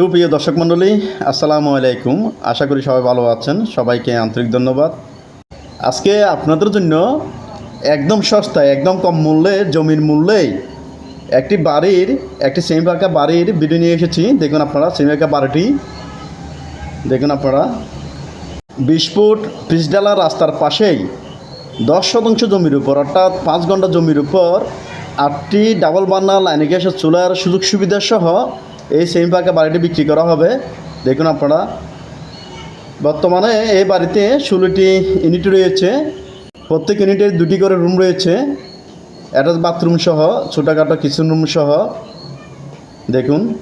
সুপ্রিয় দর্শক মণ্ডলী, আসসালামু আলাইকুম। আশা করি সবাই ভালো আছেন। সবাইকে আন্তরিক ধন্যবাদ। আজকে আপনাদের জন্য একদম সস্তায়, একদম কম মূল্যে, জমির মূল্যেই একটি বাড়ির, একটি সেমি পাকা বাড়ির ভিডিও নিয়ে এসেছি। দেখুন আপনারা সেমি পাকা বাড়িটি। দেখুন আপনারা, বিশ ফুট পিচডালা রাস্তার পাশেই দশ শতাংশ জমির উপর, অর্থাৎ পাঁচ ঘণ্টা জমির উপর আটটি ডাবল বান্না, লাইনে গ্যাসের চুলার সুযোগ সুবিধা সহ এই সেমি পাকা বাড়িটি বিক্রি করা হবে। দেখুন আপনারা। বর্তমানে এই বাড়িতে ষোলোটি ইউনিট রয়েছে। প্রত্যেক ইউনিটের দুটি করে রুম রয়েছে। অ্যাটাচ বাথরুম সহ, ছোটোখাটো কিচেন রুম সহ। দেখুন।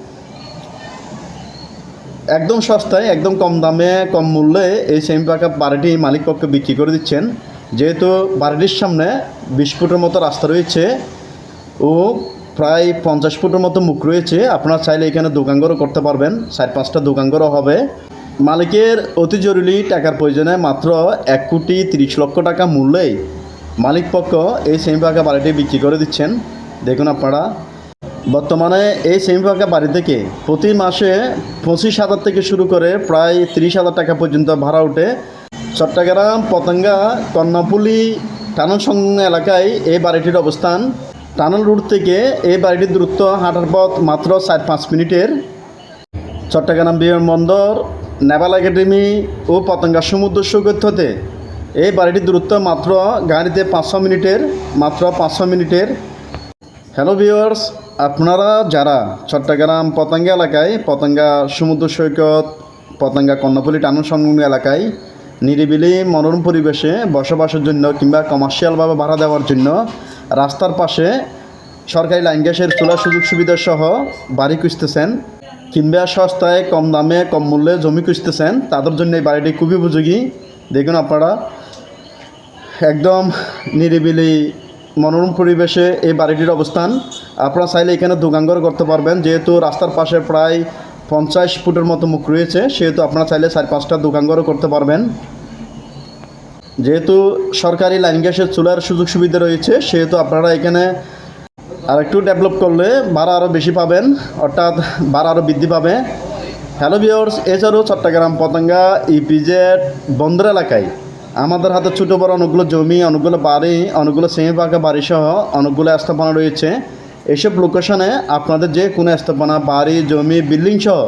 একদম সস্তায়, একদম কম দামে, কম মূল্যে এই সেমি পাকা বাড়িটি মালিক পক্ষ বিক্রি করে দিচ্ছেন। যেহেতু বাড়িটির সামনে বিশ মতো রাস্তা রয়েছে ও প্রায় পঞ্চাশ ফুটের মতো মুখ রয়েছে। আপনারা চাইলে এখানে দোকানঘরও করতে পারবেন। চার পাঁচটা দোকানঘরও হবে। মালিকের অতি জরুরি টাকার প্রয়োজনে মাত্র এক কোটি তিরিশ লক্ষ টাকা মূল্যেই মালিক পক্ষ এই সেমি পাকা বাড়িটি বিক্রি করে দিচ্ছেন। দেখুন আপনারা। বর্তমানে এই সেমি পাকা বাড়ি থেকে প্রতি মাসে পঁচিশ হাজার থেকে শুরু করে প্রায় তিরিশ হাজার টাকা পর্যন্ত ভাড়া ওঠে। চট্টগ্রাম, পতঙ্গা, কর্ণাপুলি, টানসং এলাকায় এই বাড়িটির অবস্থান। টানেল রুট থেকে এই বাড়িটির দূরত্ব হাঁটার পথ মাত্র চার পাঁচ মিনিটের। চট্টগ্রাম বিমানবন্দর নেভাল একাডেমি ও পতঙ্গা সমুদ্র সৈকত হতে এই বাড়িটির দূরত্ব মাত্র গাড়িতে পাঁচশো মিনিটের, মাত্র পাঁচশো মিনিটের। হ্যালো ভিউয়ার্স, আপনারা যারা চট্টগ্রাম পতঙ্গা এলাকায়, পতঙ্গা সমুদ্র সৈকত, পতঙ্গা কর্ণপল্লী টানুন সংলগ্ন এলাকায় নিরিবিলি মনোরম পরিবেশে বসবাসের জন্য কিংবা কমার্শিয়ালভাবে ভাড়া দেওয়ার জন্য রাস্তার পাশে সরকারি লাইন গ্যাসের চুলার সুযোগ সুবিধা সহ বাড়ি খুঁজতেছেন। কিংবা সস্তায়, কম দামে, কম মূল্যে জমি খুঁজতেছেন। তাদের জন্য এই বাড়িটি খুবই উপযোগী। দেখুন আপনারা, একদম নিরিবিলি, মনোরম পরিবেশে এই বাড়িটির অবস্থান। আপনারা চাইলে এখানে দোকানঘর করতে পারবেন। যেহেতু রাস্তার পাশে প্রায় পঞ্চাশ ফুটের মতো মুখ রয়েছে, সেহেতু আপনারা চাইলে চার পাঁচটা দোকানঘরও করতে পারবেন। যেহেতু সরকারি লাইন গ্যাসের চুলার সুযোগ সুবিধা রয়েছে, সেহেতু আপনারা এখানে আর একটু ডেভেলপ করলে ভাড়া আরও বেশি পাবেন, অর্থাৎ ভাড়া আরও বৃদ্ধি পাবে। হ্যালো ভিওর্স এছাড়াও চট্টগ্রাম, পতঙ্গা ইপিজেড বন্দর এলাকায় আমাদের হাতে ছোটো বড় অনেকগুলো জমি, অনেকগুলো বাড়ি, অনেকগুলো সেমি পাকা বাড়ি সহ অনেকগুলো স্থাপনা রয়েছে। এসব লোকেশনে আপনাদের যে কোনো স্থাপনা, বাড়ি, জমি বিল্ডিং সহ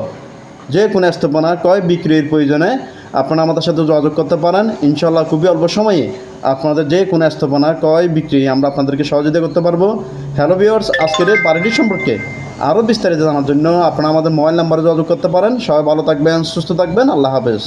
যে কোনো স্থাপনা কয় বিক্রির প্রয়োজনে আপনারা আমাদের সাথে যোগাযোগ করতে পারেন। ইনশাল্লাহ খুবই অল্প সময়ে আপনাদের যে কোনো স্থাপনা কয় বিক্রি আমরা আপনাদেরকে সহযোগিতা করতে পারব। হ্যালো ভিওর্স আজকের এই সম্পর্কে আরও বিস্তারিত জানার জন্য আপনারা আমাদের মোবাইল নাম্বারে যোগাযোগ করতে পারেন। সবাই ভালো থাকবেন, সুস্থ থাকবেন। আল্লাহ হাফেজ।